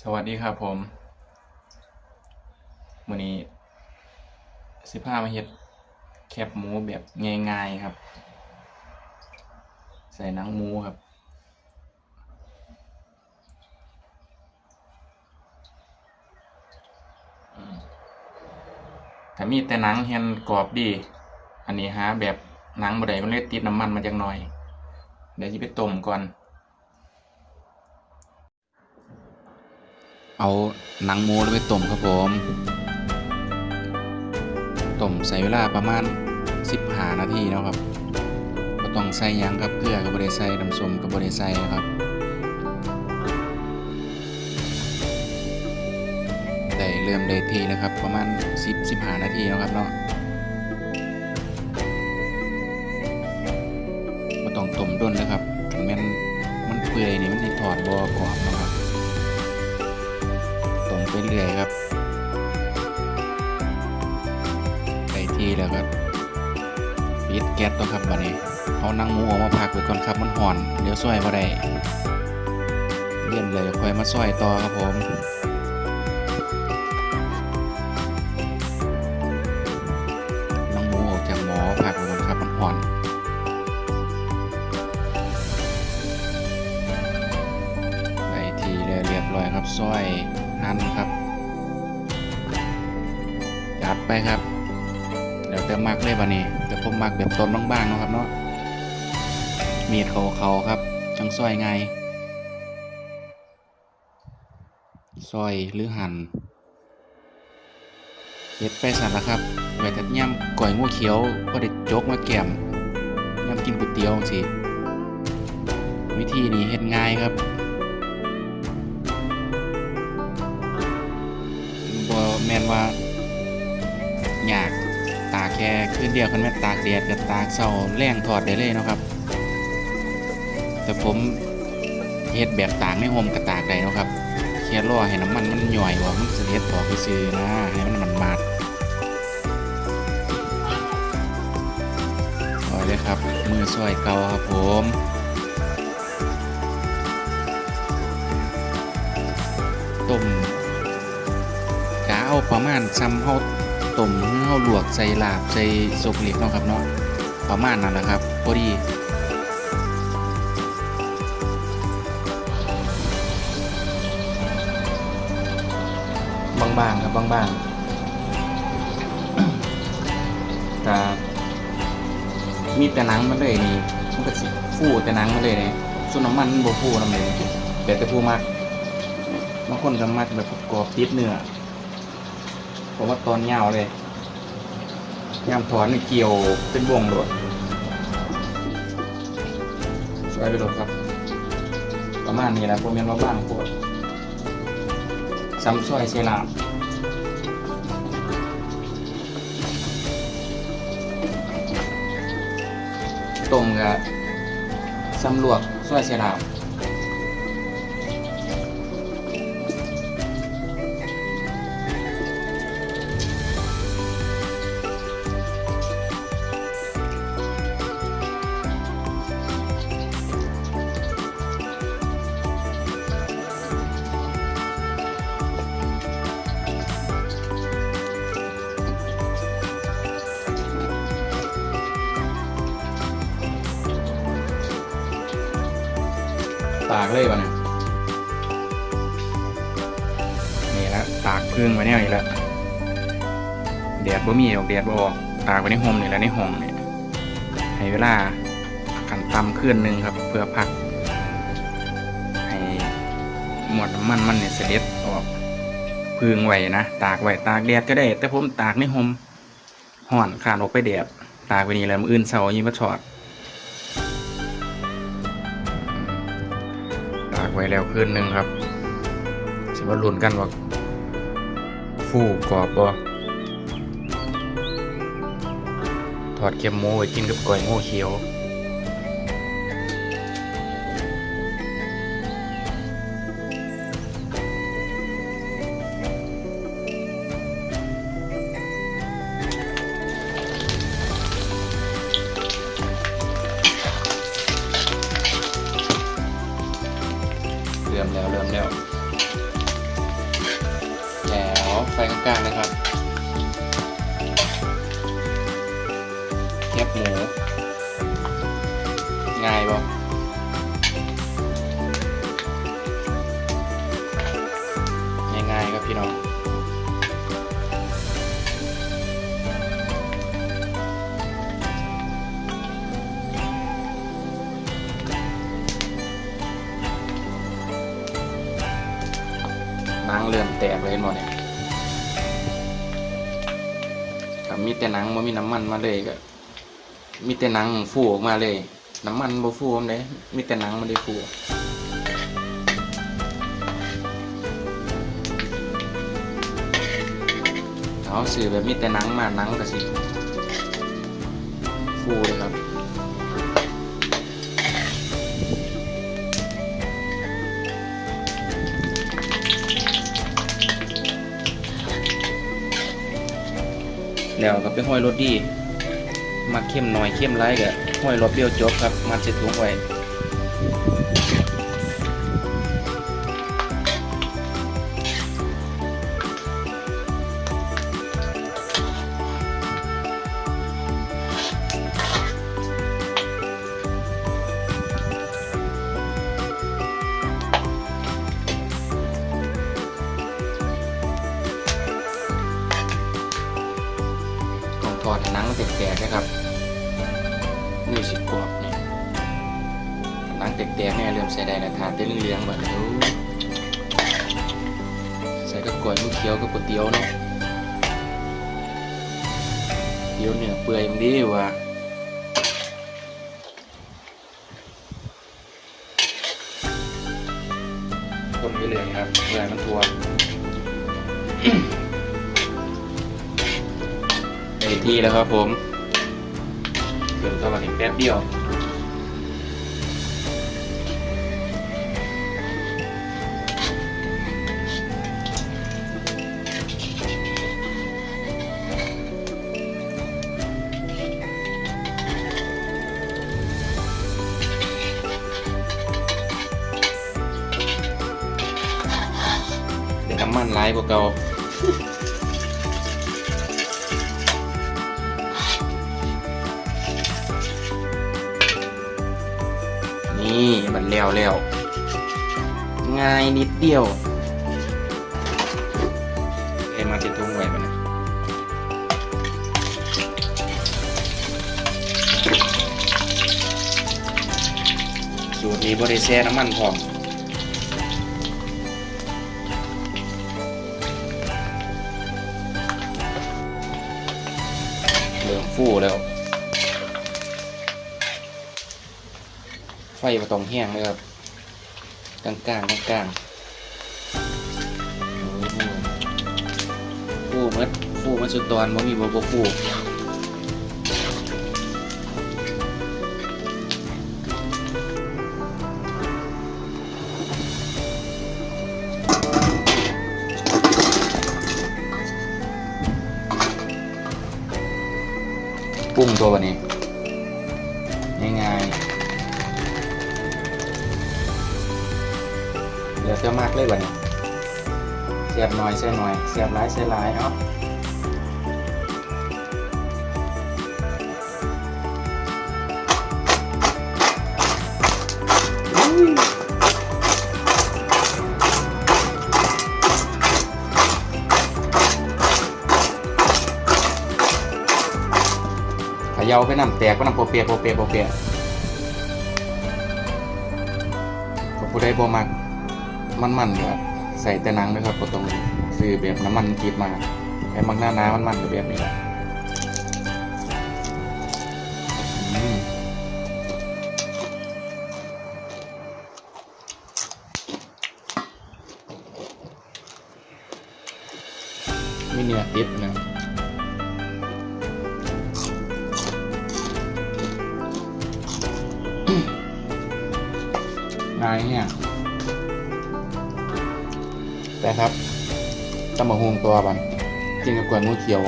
สวัสดีครับผมวันนี้สิพามาเฮ็ดแคบหมูแบบง่ายๆครับ ใส่หนังหมูครับ ถ้ามีแต่หนังเห็นกรอบดี อันนี้หาแบบหนังบ่ได้มันเลยติดน้ำมันมาจักหน่อย เดี๋ยวจะไปต้มก่อน เอาหนังหมูไปต้มครับผมต้มใส่เวลาประมาณ 15 นาทีนะครับก็ต้องใส่ยังครับเกลือกับบริใส่น้ำส้มกับบริใส่ครับได้เริ่มได้ทีแล้วครับประมาณ 10 15 นาทีนะครับเนาะบ่ต้องต้มด้นนะครับถึงแม้นมันเปื่อยนี่มันสิถอดบ่กรอบนะครับ ไปเรื่อยครับได้ที่แล้วก็ปิดแก๊สต้องครับบัดนี้เอานั่งหมูออกมาพักไว้ก่อนครับมันห่อนเดี๋ยวซอยบ่ได้เลี่ยนเลยค่อยมาซอยต่อครับผมนั่งหมูออกจากหมอพักไว้ก่อนครับมันห่อนไปทีแล้วเรียบร้อยครับซอย นครับ จัดไปครับแล้วแต่มักเลยบันนี้แต่ผมมักแบบต้นบางๆนะครับเนาะ มีดเขาเขาครับ จังซอยไงายซอยหรือหั่นเฮ็ดไปสั่นละครับไว้แต่ย่ำก่อยงูเขียวก็ได้โจกมาแก้มย่ำกินก๋วยเตี๋ยวสิวิธีนี้เฮ็ดง่ายครับ ม่นว่าอยากตากแค่คืนเดียวคันแม่นตากแดดกับตากเช้าแรงถอดได้เลยเนาะครับ แต่ผมเฮ็ดแบบตากในโฮมกับตากได้เนาะครับแค่รอให้น้ำมันมันย่อยว่ามันเสิเฮ็ดออกซื่อนะให้มันมันมาดซอยเลยครับ มือซอยเก่าครับผมต้ม เอาประมาณซ้ำเฮาต้มเฮาลวกใส่ลาบใส่สุกเล็กเนาะครับเนาะประมาณนั้นแหละครับพอดีบางๆครับบางๆแต่มีแต่นังมันเลยนี่มันก็สิฟูแต่นังมันเลยนี่ส่วนน้ำมันมันบ่ฟูน้ำเลยแต่แต่ผู้มักบางคนก็มักแบบกรอบติดเนื้อ ผมว่าตอนยาวเลยยามถอนนี่เกี่ยวเป็นวงโดดสวยไปโดดครับ ประมาณนี้แหละผมเห็นว่าบ้างปวดซ้ำซอยเซรามต้มกับซ้ำลวกซอยเซราม เลยวะเนี่ยนี่ละตากพึ่งไว้เนี่ยอีกแล้วแดดบ่มีออกแดดบ่ออกตากไว้ในโฮมนี่แหละในห้องเนี่ยให้เวลากันตำคืนหนึ่งครับ เพื่อพัก ให้หมดน้ำมันมันเนี่ยเสด็จออกพึ่งไว้นะตากไว้ตากแดดก็ได้ แต่ผมตากในโฮมห่อนขานออกไปแดดตากไว้นี่แล้วมื้ออื่นเช้ายิ่งมาถอด ไว้แล้วคืนหนึ่งครับ สิว่าลุ้นกันว่าฟูกรอบบ่ถอดเค็มหมูไว้กินกับก๋วยโง่เขียว ริ่มแล้วเริ่มแล้วแล้วไฟกลางๆนะครับแคบหมูง่ายบ่ง่ายๆครับพี่น้อง เลยเห็นบ่เนี่ยกับมีแต่หนังบ่มีน้ำมันมาเลยก็มีแต่หนังฟูออกมาเลย น้ำมันบ่ฟูมันเด้มีแต่หนังมันได้ฟูเอาสื่อแบบมีแต่หนังมาหนังก็สิฟูเลยครับ แล้วก็ไปห้อยรถดี มาเข้มหน่อยเข้มไรก็ห้อยรถเบี้ยวจบครับ มัดเสร็จถุงไว้ มันแตกๆนะครับนี่สิกรอบเนี่ยหนังแตกๆเนี่ยเริ่มใส่ได้แล้วทานได้เหลืองแบบนี้ใส่กับกล้วยมือเคี้ยวกับก๋วยเตี๋ยวเนาะเตี๋ยวเนื้อเปื่อยมันดีว่ะคนไปเรื่อยครับเพื่อมันทัว ในที่แล้วครับผมเดี๋ยวเข้ามาเห็นแป๊บเดียวเดี๋ยวน้ำมันไหลพวกเรา นี่มันเลี้ยวเลี้ยวง่ายนิดเดียวเอ้มาเจ็ดทุ่งไว้มันนะสูตรนี้บริแช่น้ำมันพร้อมเริ่มฟูแล้ว ฟประตองแห้งเลยครับกลางกลางกลางกลางๆฟูมัดฟูมัดสุดตอนมันมีบบบฟูปรุงตัววันนี้ง่ายๆ เดี๋ยวจะมากเลยวันนี้เสียบหน่อยเสียหน่อยเสียบหลายเสียหลายเนาะเขย่าไปน้ำแตกไปน้ำโปเปียโปเปียโปเปียกก็ผู้ใดบ่มัก มันมันเนี่ยใส่แต่หนังนะครับก็ต้องซื้อแบบน้ำมันกีดมาไอ้มักหน้าน้ามันมันกับแบบนี้แหละอืมมีเนื้อติดนะนายเนี่ย แต่ครับตำมะฮวงตัวบันกินกับกวนงูเขียว